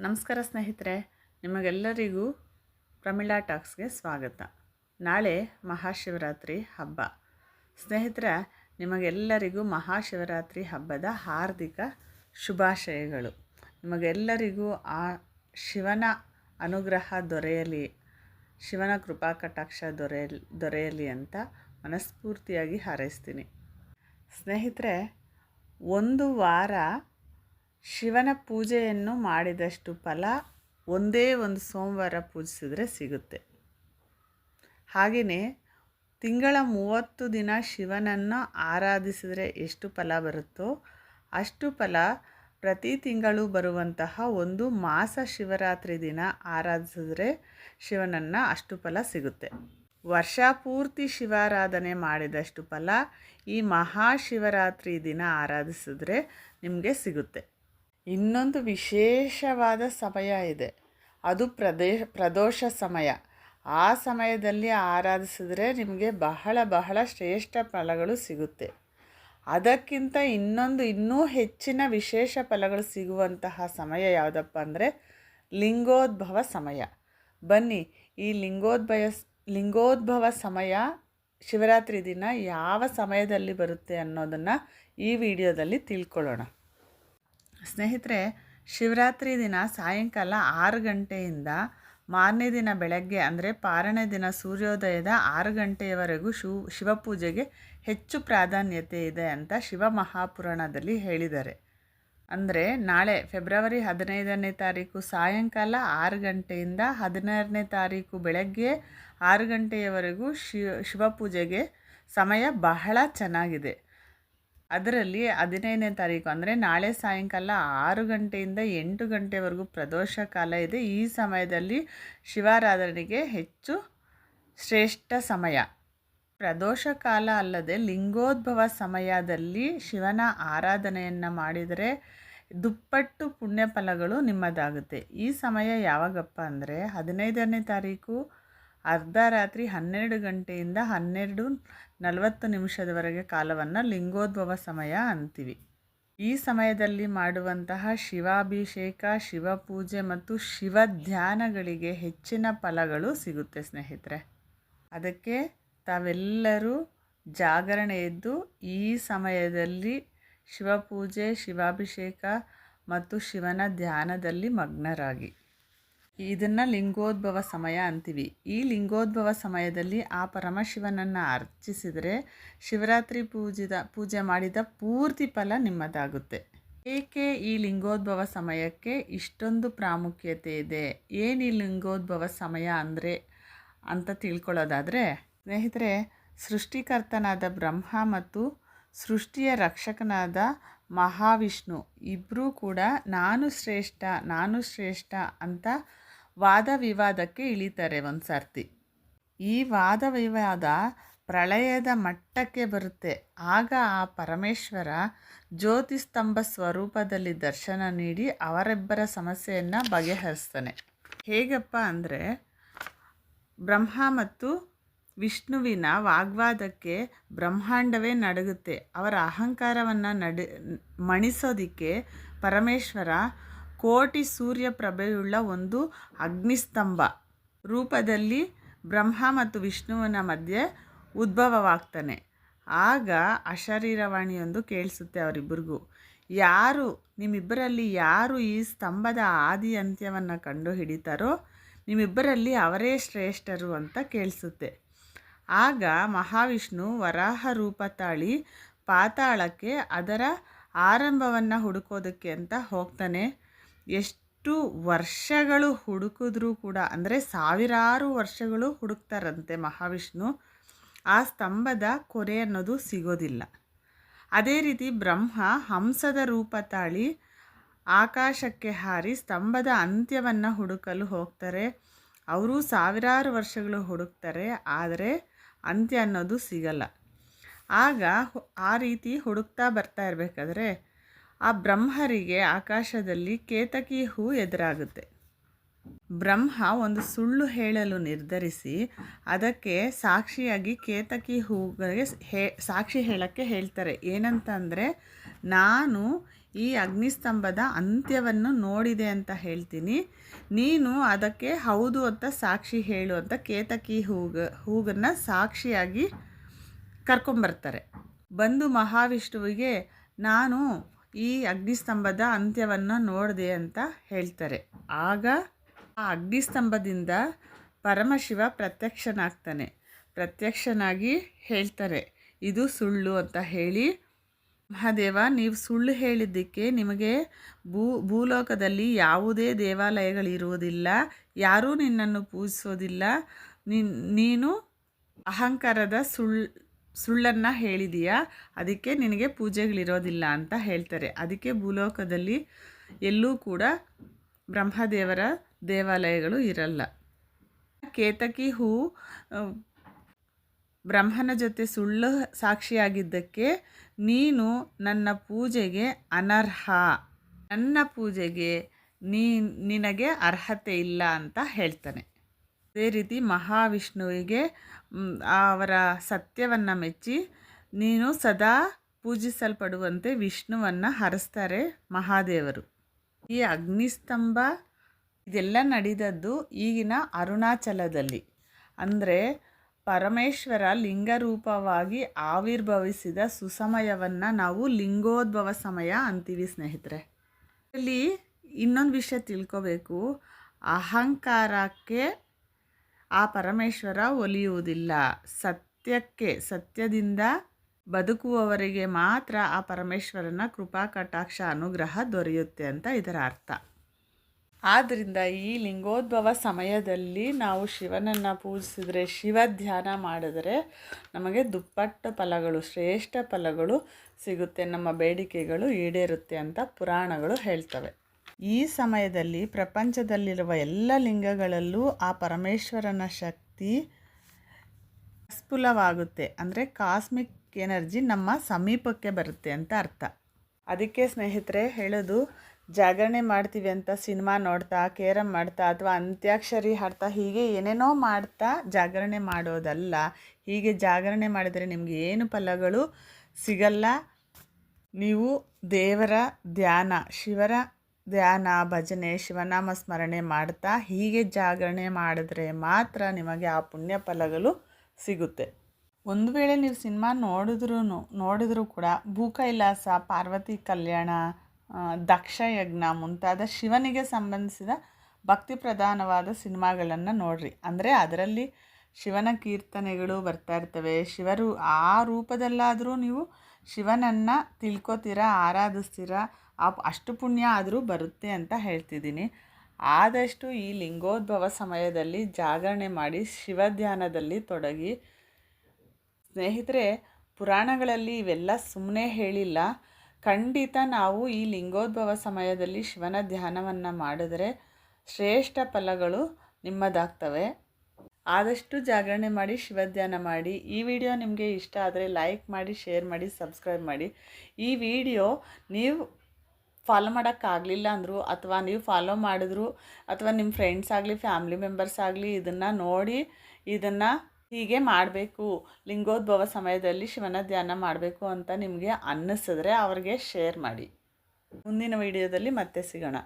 ನಮಸ್ಕಾರ ಸ್ನೇಹಿತರೆ, ನಿಮಗೆಲ್ಲರಿಗೂ ಪ್ರಮಿಳಾ ಟಾಕ್ಸ್ಗೆ ಸ್ವಾಗತ. ನಾಳೆ ಮಹಾಶಿವರಾತ್ರಿ ಹಬ್ಬ. ಸ್ನೇಹಿತರೆ, ನಿಮಗೆಲ್ಲರಿಗೂ ಮಹಾಶಿವರಾತ್ರಿ ಹಬ್ಬದ ಹಾರ್ದಿಕ ಶುಭಾಶಯಗಳು. ನಿಮಗೆಲ್ಲರಿಗೂ ಆ ಶಿವನ ಅನುಗ್ರಹ ದೊರೆಯಲಿ, ಶಿವನ ಕೃಪಾ ಕಟಾಕ್ಷ ದೊರೆಯಲಿ ದೊರೆಯಲಿ ಅಂತ ಮನಸ್ಫೂರ್ತಿಯಾಗಿ ಹಾರೈಸ್ತೀನಿ. ಸ್ನೇಹಿತರೆ, ಒಂದು ವಾರ ಶಿವನ ಪೂಜೆಯನ್ನು ಮಾಡಿದಷ್ಟು ಫಲ ಒಂದೇ ಒಂದು ಸೋಮವಾರ ಪೂಜಿಸಿದ್ರೆ ಸಿಗುತ್ತೆ. ಹಾಗೆಯೇ ತಿಂಗಳ ಮೂವತ್ತು ದಿನ ಶಿವನನ್ನು ಆರಾಧಿಸಿದರೆ ಎಷ್ಟು ಫಲ ಬರುತ್ತೋ ಅಷ್ಟು ಫಲ ಪ್ರತಿ ತಿಂಗಳು ಬರುವಂತಹ ಒಂದು ಮಾಸ ಶಿವರಾತ್ರಿ ದಿನ ಆರಾಧಿಸಿದ್ರೆ ಶಿವನನ್ನು ಅಷ್ಟು ಫಲ ಸಿಗುತ್ತೆ. ವರ್ಷ ಪೂರ್ತಿ ಶಿವಾರಾಧನೆ ಮಾಡಿದಷ್ಟು ಫಲ ಈ ಮಹಾಶಿವರಾತ್ರಿ ದಿನ ಆರಾಧಿಸಿದ್ರೆ ನಿಮಗೆ ಸಿಗುತ್ತೆ. ಇನ್ನೊಂದು ವಿಶೇಷವಾದ ಸಮಯ ಇದೆ. ಅದು ಪ್ರದೇಶ ಪ್ರದೋಷ ಸಮಯ. ಆ ಸಮಯದಲ್ಲಿ ಆರಾಧಿಸಿದರೆ ನಿಮಗೆ ಬಹಳ ಬಹಳ ಶ್ರೇಷ್ಠ ಫಲಗಳು ಸಿಗುತ್ತೆ. ಅದಕ್ಕಿಂತ ಇನ್ನೊಂದು, ಇನ್ನೂ ಹೆಚ್ಚಿನ ವಿಶೇಷ ಫಲಗಳು ಸಿಗುವಂತಹ ಸಮಯ ಯಾವುದಪ್ಪ ಅಂದರೆ ಲಿಂಗೋದ್ಭವ ಸಮಯ. ಬನ್ನಿ, ಈ ಲಿಂಗೋದ್ಭಯ ಲಿಂಗೋದ್ಭವ ಸಮಯ ಶಿವರಾತ್ರಿ ದಿನ ಯಾವ ಸಮಯದಲ್ಲಿ ಬರುತ್ತೆ ಅನ್ನೋದನ್ನು ಈ ವಿಡಿಯೋದಲ್ಲಿ ತಿಳ್ಕೊಳ್ಳೋಣ. ಸ್ನೇಹಿತರೆ, ಶಿವರಾತ್ರಿ ದಿನ ಸಾಯಂಕಾಲ ಆರು ಗಂಟೆಯಿಂದ ಮಾರನೇ ದಿನ ಬೆಳಗ್ಗೆ, ಅಂದರೆ ಪಾರಣೆ ದಿನ ಸೂರ್ಯೋದಯದ ಆರು ಗಂಟೆಯವರೆಗೂ ಶಿವ ಶಿವಪೂಜೆಗೆ ಹೆಚ್ಚು ಪ್ರಾಧಾನ್ಯತೆ ಇದೆ ಅಂತ ಶಿವ ಮಹಾಪುರಾಣದಲ್ಲಿ ಹೇಳಿದ್ದಾರೆ. ಅಂದರೆ ನಾಳೆ ಫೆಬ್ರವರಿ ಹದಿನೈದನೇ ತಾರೀಕು ಸಾಯಂಕಾಲ ಆರು ಗಂಟೆಯಿಂದ ಹದಿನಾರನೇ ತಾರೀಕು ಬೆಳಗ್ಗೆ ಆರು ಗಂಟೆಯವರೆಗೂ ಶಿವ ಶಿವಪೂಜೆಗೆ ಸಮಯ ಬಹಳ ಚೆನ್ನಾಗಿದೆ. ಅದರಲ್ಲಿ ಹದಿನೈದನೇ ತಾರೀಕು ಅಂದರೆ ನಾಳೆ ಸಾಯಂಕಾಲ ಆರು ಗಂಟೆಯಿಂದ ಎಂಟು ಗಂಟೆವರೆಗೂ ಪ್ರದೋಷ ಕಾಲ ಇದೆ. ಈ ಸಮಯದಲ್ಲಿ ಶಿವಾರಾಧನೆಗೆ ಹೆಚ್ಚು ಶ್ರೇಷ್ಠ ಸಮಯ. ಪ್ರದೋಷ ಕಾಲ ಅಲ್ಲದೆ ಲಿಂಗೋದ್ಭವ ಸಮಯದಲ್ಲಿ ಶಿವನ ಆರಾಧನೆಯನ್ನು ಮಾಡಿದರೆ ದುಪ್ಪಟ್ಟು ಪುಣ್ಯ ಫಲಗಳು ನಿಮ್ಮದಾಗುತ್ತೆ. ಈ ಸಮಯ ಯಾವಾಗಪ್ಪ ಅಂದರೆ ಹದಿನೈದನೇ ತಾರೀಕು ಅರ್ಧ ರಾತ್ರಿ ಹನ್ನೆರಡು ಗಂಟೆಯಿಂದ ಹನ್ನೆರಡು ನಲವತ್ತು ನಿಮಿಷದವರೆಗೆ ಕಾಲವನ್ನು ಲಿಂಗೋದ್ಭವ ಸಮಯ ಅಂತೀವಿ. ಈ ಸಮಯದಲ್ಲಿ ಮಾಡುವಂತಹ ಶಿವಾಭಿಷೇಕ, ಶಿವಪೂಜೆ ಮತ್ತು ಶಿವ ಧ್ಯಾನಗಳಿಗೆ ಹೆಚ್ಚಿನ ಫಲಗಳು ಸಿಗುತ್ತೆ ಸ್ನೇಹಿತರೆ. ಅದಕ್ಕೆ ತಾವೆಲ್ಲರೂ ಜಾಗರಣೆ ಎದ್ದು ಈ ಸಮಯದಲ್ಲಿ ಶಿವಪೂಜೆ, ಶಿವಾಭಿಷೇಕ ಮತ್ತು ಶಿವನ ಧ್ಯಾನದಲ್ಲಿ ಮಗ್ನರಾಗಿ. ಇದನ್ನು ಲಿಂಗೋದ್ಭವ ಸಮಯ ಅಂತೀವಿ. ಈ ಲಿಂಗೋದ್ಭವ ಸಮಯದಲ್ಲಿ ಆ ಪರಮಶಿವನನ್ನು ಅರ್ಚಿಸಿದರೆ ಶಿವರಾತ್ರಿ ಪೂಜಿದ, ಪೂಜೆ ಮಾಡಿದ ಪೂರ್ತಿ ಫಲ ನಿಮ್ಮದಾಗುತ್ತೆ. ಏಕೆ ಈ ಲಿಂಗೋದ್ಭವ ಸಮಯಕ್ಕೆ ಇಷ್ಟೊಂದು ಪ್ರಾಮುಖ್ಯತೆ ಇದೆ? ಏನು ಈ ಲಿಂಗೋದ್ಭವ ಸಮಯ ಅಂದರೆ ಅಂತ ತಿಳ್ಕೊಳ್ಳೋದಾದರೆ, ಸ್ನೇಹಿತರೆ, ಸೃಷ್ಟಿಕರ್ತನಾದ ಬ್ರಹ್ಮ ಮತ್ತು ಸೃಷ್ಟಿಯ ರಕ್ಷಕನಾದ ಮಹಾವಿಷ್ಣು ಇಬ್ಬರೂ ಕೂಡ ನಾನು ಶ್ರೇಷ್ಠ ನಾನು ಶ್ರೇಷ್ಠ ಅಂತ ವಾದ ವಿವಾದಕ್ಕೆ ಇಳಿತಾರೆ ಒಂದು ಸರ್ತಿ. ಈ ವಾದ ವಿವಾದ ಪ್ರಳಯದ ಮಟ್ಟಕ್ಕೆ ಬರುತ್ತೆ. ಆಗ ಆ ಪರಮೇಶ್ವರ ಜ್ಯೋತಿಸ್ತಂಭ ಸ್ವರೂಪದಲ್ಲಿ ದರ್ಶನ ನೀಡಿ ಅವರಿಬ್ಬರ ಸಮಸ್ಯೆಯನ್ನು ಬಗೆಹರಿಸ್ತಾನೆ. ಹೇಗಪ್ಪ ಅಂದರೆ, ಬ್ರಹ್ಮ ಮತ್ತು ವಿಷ್ಣುವಿನ ವಾಗ್ವಾದಕ್ಕೆ ಬ್ರಹ್ಮಾಂಡವೇ ನಡಗುತ್ತೆ. ಅವರ ಅಹಂಕಾರವನ್ನು ನಡೆ ಮಣಿಸೋದಕ್ಕೆ ಪರಮೇಶ್ವರ ಕೋಟಿ ಸೂರ್ಯ ಪ್ರಭೆಯುಳ್ಳ ಒಂದು ಅಗ್ನಿಸ್ತಂಭ. ರೂಪದಲ್ಲಿ ಬ್ರಹ್ಮ ಮತ್ತು ವಿಷ್ಣುವಿನ ಮಧ್ಯೆ ಉದ್ಭವವಾಗ್ತಾನೆ. ಆಗ ಅಶರೀರವಾಣಿಯೊಂದು ಕೇಳಿಸುತ್ತೆ ಅವರಿಬ್ಬರಿಗೂ ಯಾರು, ನಿಮ್ಮಿಬ್ಬರಲ್ಲಿ ಯಾರು ಈ ಸ್ತಂಭದ ಆದಿ ಅಂತ್ಯವನ್ನು ಕಂಡು ಹಿಡಿತಾರೋ, ನಿಮ್ಮಿಬ್ಬರಲ್ಲಿ ಅವರೇ ಶ್ರೇಷ್ಠರು ಅಂತ ಕೇಳಿಸುತ್ತೆ. ಆಗ ಮಹಾವಿಷ್ಣು ವರಾಹ ರೂಪ ತಾಳಿ ಪಾತಾಳಕ್ಕೆ ಅದರ ಆರಂಭವನ್ನು ಹುಡುಕೋದಕ್ಕೆ ಅಂತ ಹೋಗ್ತಾನೆ. ಎಷ್ಟು ವರ್ಷಗಳು ಹುಡುಕಿದ್ರೂ ಕೂಡ, ಅಂದರೆ ಸಾವಿರಾರು ವರ್ಷಗಳು ಹುಡುಕ್ತಾರಂತೆ ಮಹಾವಿಷ್ಣು, ಆ ಸ್ತಂಭದ ಕೊರೆ ಅನ್ನೋದು ಸಿಗೋದಿಲ್ಲ. ಅದೇ ರೀತಿ ಬ್ರಹ್ಮ ಹಂಸದ ರೂಪ ತಾಳಿ ಆಕಾಶಕ್ಕೆ ಹಾರಿ ಸ್ತಂಭದ ಅಂತ್ಯವನ್ನು ಹುಡುಕಲು ಹೋಗ್ತಾರೆ. ಅವರು ಸಾವಿರಾರು ವರ್ಷಗಳು ಹುಡುಕ್ತಾರೆ, ಆದರೆ ಅಂತ್ಯ ಅನ್ನೋದು ಸಿಗಲ್ಲ. ಆಗ ಆ ರೀತಿ ಹುಡುಕ್ತಾ ಬರ್ತಾ ಇರಬೇಕಾದ್ರೆ ಆ ಬ್ರಹ್ಮರಿಗೆ ಆಕಾಶದಲ್ಲಿ ಕೇತಕಿ ಹೂ ಎದುರಾಗುತ್ತೆ. ಬ್ರಹ್ಮ ಒಂದು ಸುಳ್ಳು ಹೇಳಲು ನಿರ್ಧರಿಸಿ ಅದಕ್ಕೆ ಸಾಕ್ಷಿಯಾಗಿ ಕೇತಕಿ ಹೂಗಳಿಗೆ ಹೇ, ಸಾಕ್ಷಿ ಹೇಳೋಕ್ಕೆ ಹೇಳ್ತಾರೆ. ಏನಂತ ಅಂದರೆ ನಾನು ಈ ಅಗ್ನಿಸ್ತಂಭದ ಅಂತ್ಯವನ್ನು ನೋಡಿದೆ ಅಂತ ಹೇಳ್ತೀನಿ. ನೀನು ಅದಕ್ಕೆ ಹೌದು ಅಂತ ಸಾಕ್ಷಿ ಹೇಳು ಅಂತ ಕೇತಕಿ ಹೂಗ, ಹೂಗನ್ನು ಸಾಕ್ಷಿಯಾಗಿ ಕರ್ಕೊಂಬರ್ತಾರೆ. ಬಂದು ಮಹಾವಿಷ್ಣುವಿಗೆ, ನಾನು ಈ ಅಗ್ನಿಸ್ತಂಭದ ಅಂತ್ಯವನ್ನು ನೋಡಿದೆ ಅಂತ ಹೇಳ್ತಾರೆ. ಆಗ ಆ ಅಗ್ನಿಸ್ತಂಭದಿಂದ ಪರಮಶಿವ ಪ್ರತ್ಯಕ್ಷನಾಗ್ತಾನೆ. ಪ್ರತ್ಯಕ್ಷನಾಗಿ ಹೇಳ್ತಾರೆ, ಇದು ಸುಳ್ಳು ಅಂತ ಹೇಳಿ, ಮಹಾದೇವ, ನೀವು ಸುಳ್ಳು ಹೇಳಿದ್ದಕ್ಕೆ ನಿಮಗೆ ಭೂ, ಭೂಲೋಕದಲ್ಲಿ ಯಾವುದೇ ದೇವಾಲಯಗಳಿರುವುದಿಲ್ಲ. ಯಾರೂ ನಿನ್ನನ್ನು ಪೂಜಿಸೋದಿಲ್ಲ. ನೀನು ಅಹಂಕಾರದ ಸುಳ್ಳು ಸುಳ್ಳನ್ನು ಹೇಳಿದೀಯಾ? ಅದಕ್ಕೆ ನಿನಗೆ ಪೂಜೆಗಳಿರೋದಿಲ್ಲ ಅಂತ ಹೇಳ್ತಾರೆ. ಅದಕ್ಕೆ ಭೂಲೋಕದಲ್ಲಿ ಎಲ್ಲೂ ಕೂಡ ಬ್ರಹ್ಮದೇವರ ದೇವಾಲಯಗಳು ಇರಲ್ಲ. ಕೇತಕಿ ಹೂ ಬ್ರಹ್ಮನ ಜೊತೆ ಸುಳ್ಳು ಸಾಕ್ಷಿಯಾಗಿದ್ದಕ್ಕೆ ನೀನು ನನ್ನ ಪೂಜೆಗೆ ಅನರ್ಹ. ನನ್ನ ಪೂಜೆಗೆ ನೀ, ನಿನಗೆ ಅರ್ಹತೆ ಇಲ್ಲ ಅಂತ ಹೇಳ್ತಾನೆ. ಅದೇ ರೀತಿ ಮಹಾವಿಷ್ಣುವಿಗೆ ಅವರ ಸತ್ಯವನ್ನು ಮೆಚ್ಚಿ, ನೀನು ಸದಾ ಪೂಜಿಸಲ್ಪಡುವಂತೆ ವಿಷ್ಣುವನ್ನು ಹರಿಸ್ತಾರೆ ಮಹಾದೇವರು. ಈ ಅಗ್ನಿಸ್ತಂಭ ಇದೆಲ್ಲ ನಡೆದದ್ದು ಈಗಿನ ಅರುಣಾಚಲದಲ್ಲಿ. ಅಂದರೆ ಪರಮೇಶ್ವರ ಲಿಂಗರೂಪವಾಗಿ ಆವಿರ್ಭವಿಸಿದ ಸುಸಮಯವನ್ನು ನಾವು ಲಿಂಗೋದ್ಭವ ಸಮಯ ಅಂತೀವಿ ಸ್ನೇಹಿತರೆ. ಇಲ್ಲಿ ಇನ್ನೊಂದು ವಿಷಯ ತಿಳ್ಕೋಬೇಕು. ಅಹಂಕಾರಕ್ಕೆ ಆ ಪರಮೇಶ್ವರ ಒಲಿಯುವುದಿಲ್ಲ. ಸತ್ಯಕ್ಕೆ ಸತ್ಯದಿಂದ ಬದುಕುವವರಿಗೆ ಮಾತ್ರ ಆ ಪರಮೇಶ್ವರನ ಕೃಪಾ, ಕಟಾಕ್ಷ, ಅನುಗ್ರಹ ದೊರೆಯುತ್ತೆ ಅಂತ ಇದರ ಅರ್ಥ. ಆದ್ದರಿಂದ ಈ ಲಿಂಗೋದ್ಭವ ಸಮಯದಲ್ಲಿ ನಾವು ಶಿವನನ್ನು ಪೂಜಿಸಿದರೆ, ಶಿವ ಧ್ಯಾನ ಮಾಡಿದರೆ ನಮಗೆ ದುಪ್ಪಟ್ಟು ಫಲಗಳು, ಶ್ರೇಷ್ಠ ಫಲಗಳು ಸಿಗುತ್ತೆ. ನಮ್ಮ ಬೇಡಿಕೆಗಳು ಈಡೇರುತ್ತೆ ಅಂತ ಪುರಾಣಗಳು ಹೇಳ್ತವೆ. ಈ ಸಮಯದಲ್ಲಿ ಪ್ರಪಂಚದಲ್ಲಿರುವ ಎಲ್ಲ ಲಿಂಗಗಳಲ್ಲೂ ಆ ಪರಮೇಶ್ವರನ ಶಕ್ತಿ ಸ್ಫುಲವಾಗುತ್ತೆ ಅಂದರೆ ಕಾಸ್ಮಿಕ್ ಎನರ್ಜಿ ನಮ್ಮ ಸಮೀಪಕ್ಕೆ ಬರುತ್ತೆ ಅಂತ ಅರ್ಥ. ಅದಕ್ಕೆ ಸ್ನೇಹಿತರೆ, ಹೇಳೋದು ಜಾಗರಣೆ ಮಾಡ್ತೀವಿ ಅಂತ ಸಿನಿಮಾ ನೋಡ್ತಾ, ಕೇರಂ ಮಾಡ್ತಾ ಅಥವಾ ಅಂತ್ಯಾಕ್ಷರಿ ಹಾಡ್ತಾ, ಹೀಗೆ ಏನೇನೋ ಮಾಡ್ತಾ ಜಾಗರಣೆ ಮಾಡೋದಲ್ಲ. ಹೀಗೆ ಜಾಗರಣೆ ಮಾಡಿದರೆ ನಿಮಗೆ ಏನು ಫಲಗಳು ಸಿಗಲ್ಲ. ನೀವು ದೇವರ ಧ್ಯಾನ, ಶಿವರ ಧ್ಯಾನ, ಭಜನೆ, ಶಿವನಾಮ ಸ್ಮರಣೆ ಮಾಡ್ತಾ ಹೀಗೆ ಜಾಗರಣೆ ಮಾಡಿದ್ರೆ ಮಾತ್ರ ನಿಮಗೆ ಆ ಪುಣ್ಯ ಫಲಗಳು ಸಿಗುತ್ತೆ. ಒಂದು ವೇಳೆ ನೀವು ಸಿನಿಮಾ ನೋಡಿದ್ರೂ ನೋಡಿದ್ರೂ ಕೂಡ ಭೂಕೈಲಾಸ, ಪಾರ್ವತಿ ಕಲ್ಯಾಣ ದಕ್ಷ ಯಜ್ಞ ಮುಂತಾದ ಶಿವನಿಗೆ ಸಂಬಂಧಿಸಿದ ಭಕ್ತಿ ಪ್ರಧಾನವಾದ ಸಿನಿಮಾಗಳನ್ನು ನೋಡ್ರಿ. ಅಂದರೆ ಅದರಲ್ಲಿ ಶಿವನ ಕೀರ್ತನೆಗಳು ಬರ್ತಾ ಇರ್ತವೆ. ಶಿವರು ಆ ರೂಪದಲ್ಲಾದರೂ ನೀವು ಶಿವನನ್ನು ತಿಳ್ಕೊತೀರಾ, ಆರಾಧಿಸ್ತೀರಾ ಆ ಅಷ್ಟು ಪುಣ್ಯ ಆದರೂ ಬರುತ್ತೆ ಅಂತ ಹೇಳ್ತಿದ್ದೀನಿ. ಆದಷ್ಟು ಈ ಲಿಂಗೋದ್ಭವ ಸಮಯದಲ್ಲಿ ಜಾಗರಣೆ ಮಾಡಿ ಶಿವಧ್ಯಾನದಲ್ಲಿ ತೊಡಗಿ. ಸ್ನೇಹಿತರೆ, ಪುರಾಣಗಳಲ್ಲಿ ಇವೆಲ್ಲ ಸುಮ್ಮನೆ ಹೇಳಿಲ್ಲ. ಖಂಡಿತ ನಾವು ಈ ಲಿಂಗೋದ್ಭವ ಸಮಯದಲ್ಲಿ ಶಿವನ ಧ್ಯಾನವನ್ನು ಮಾಡಿದರೆ ಶ್ರೇಷ್ಠ ಫಲಗಳು ನಿಮ್ಮದಾಗ್ತವೆ. ಆದಷ್ಟು ಜಾಗರಣೆ ಮಾಡಿ ಶಿವಧ್ಯಾನ ಮಾಡಿ. ಈ ವಿಡಿಯೋ ನಿಮಗೆ ಇಷ್ಟ ಆದರೆ ಲೈಕ್ ಮಾಡಿ ಶೇರ್ ಮಾಡಿ ಸಬ್ಸ್ಕ್ರೈಬ್ ಮಾಡಿ. ಈ ವಿಡಿಯೋ ನೀವು ಫಾಲೋ ಮಾಡೋಕ್ಕಾಗಲಿಲ್ಲ ಅಂದರು ಅಥವಾ ನೀವು ಫಾಲೋ ಮಾಡಿದ್ರು ಅಥವಾ ನಿಮ್ಮ ಫ್ರೆಂಡ್ಸ್ ಆಗಲಿ ಫ್ಯಾಮಿಲಿ ಮೆಂಬರ್ಸ್ ಆಗಲಿ ಇದನ್ನು ನೋಡಿ ಇದನ್ನು ಹೀಗೆ ಮಾಡಬೇಕು. ಲಿಂಗೋದ್ಭವ ಸಮಯದಲ್ಲಿ ಶಿವನ ಧ್ಯಾನ ಮಾಡಬೇಕು ಅಂತ ನಿಮಗೆ ಅನ್ನಿಸಿದ್ರೆ ಅವ್ರಿಗೆ ಶೇರ್ ಮಾಡಿ. ಮುಂದಿನ ವಿಡಿಯೋದಲ್ಲಿ ಮತ್ತೆ ಸಿಗೋಣ.